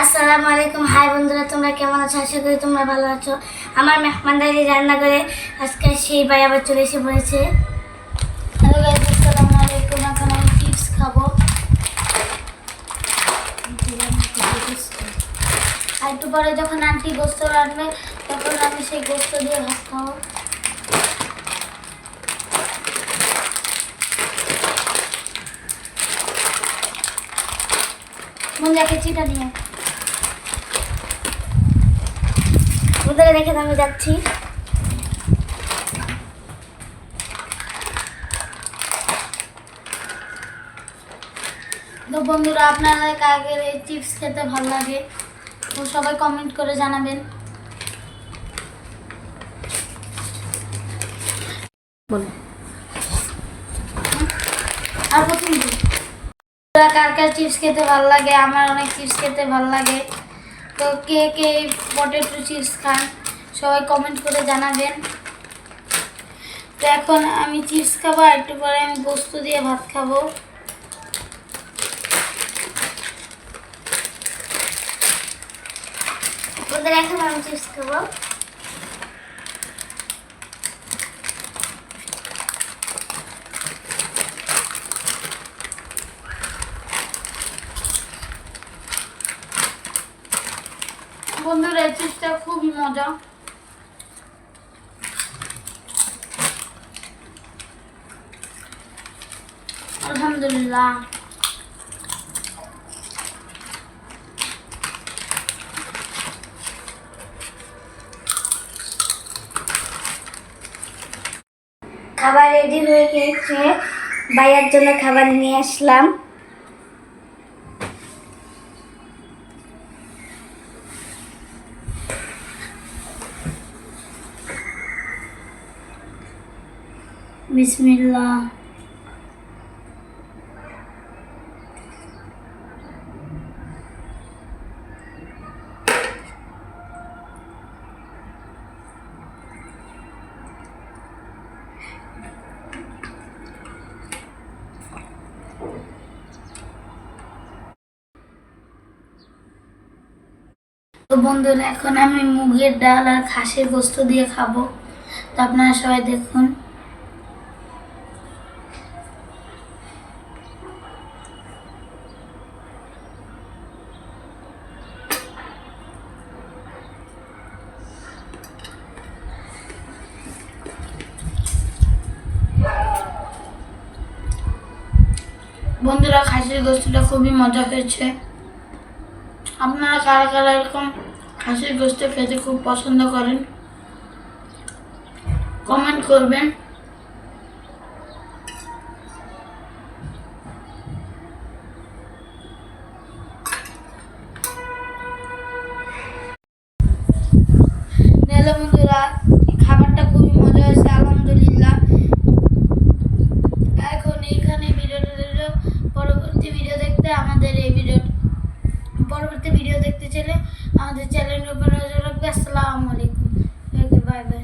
আসসালামু আলাইকুম। হাই বন্ধুরা, তোমরা কেমন আছো? আশা করি তোমরা ভালো আছো। আমার মেহমানদারি রান্না করে আজকে সেই ভাই আবার চলে এসে পড়েছে। খাব। আর একটু পরে যখন আন্টি গোস্ত রান্নবে তখন আমি সেই গোস্ত দিয়ে ভাত খাব। মন যাকে চিটা নিয়ে ওদের রেখে আমি যাচ্ছি। তো বন্ধুরা আপনাদের কাকের এই চিপস খেতে ভালো লাগে? তো সবাই কমেন্ট করে জানাবেন। আর প্রথম কার কার চিপস খেতে ভালো লাগে? আমার অনেক চিপস খেতে ভালো লাগে। তো কে কে পটেটো চিপস খান সবাই কমেন্ট করে জানাবেন। তো এখন আমি চিপস খাব আর একটু পরে আমি গোস্ত দিয়ে ভাত খাব। এখন আমি চিপস খাব। বন্ধুরা চিপসটা খুবই মজা। আলহামদুলিল্লাহ। খাবার রেডি হয়ে গেছে। ভাইয়ার জন্য খাবার নিয়ে আসলাম। বিসমিল্লাহ। তো বন্ধুরা, এখন আমি মুগের ডাল আর খাসির গোস্ত দিয়ে খাব। তো আপনারা সবাই দেখুন। বন্ধুরা, খাসির গোস্তটা খুবই মজা হয়েছে। আপনারা কারা কারা এরকম খাসির গোস্ত খেতে খুব পছন্দ করেন কমেন্ট করবেন। তাহলে বন্ধুরা পরবর্তী ভিডিও দেখতে চাইলে আমাদের চ্যানেল ওপেন নজর রাখবে। আসসালামু আলাইকুম। Bye bye